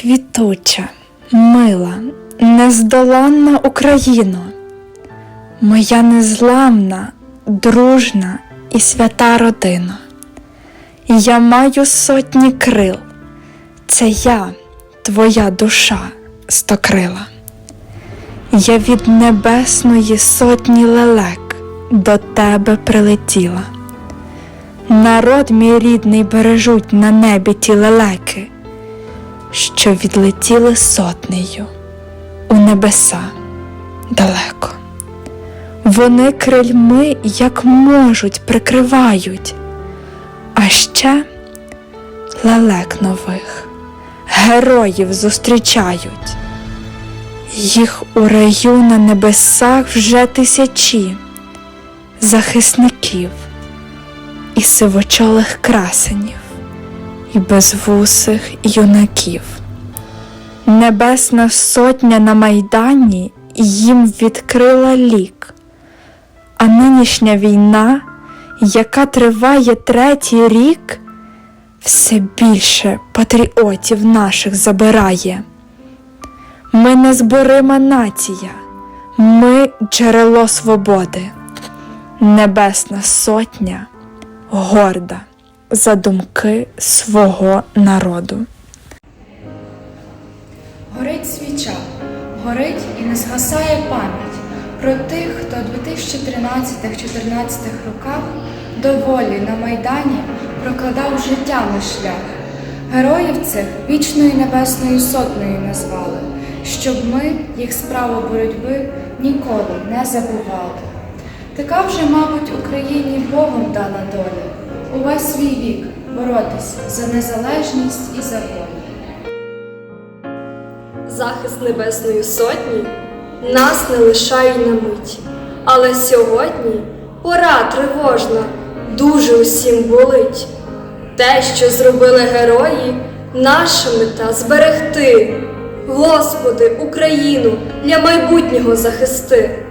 квітуча, мила, нездоланна Україно, моя незламна, дружна і свята родина. Я маю сотні крил, це я, твоя душа стокрила. Я від небесної сотні лелек до тебе прилетіла. Народ мій рідний бережуть на небі ті лелеки, що відлетіли сотнею у небеса далеко. Вони крильми, як можуть, прикривають, а ще лелек нових, героїв зустрічають. Їх у раю на небесах вже тисячі захисників і сивочолих красенів, і безвусих юнаків. Небесна сотня на майдані їм відкрила лік, а нинішня війна, яка триває третій рік, все більше патріотів наших забирає. Ми незборима нація, ми джерело свободи, Небесна сотня горда за думки свого народу. Горить свіча, горить і не згасає пам'ять про тих, хто у 2013-14 роках до волі на Майдані прокладав життя на шлях. Героїв цих вічною небесною сотнею назвали, щоб ми їх справу боротьби ніколи не забували. Така вже, мабуть, Україні Богом дана доля увесь свій вік боротись за незалежність і за захист Небесної Сотні нас не лишає на мить. Але сьогодні пора тривожна, дуже усім болить. Те, що зробили герої, наша мета зберегти. Господи, Україну для майбутнього захисти.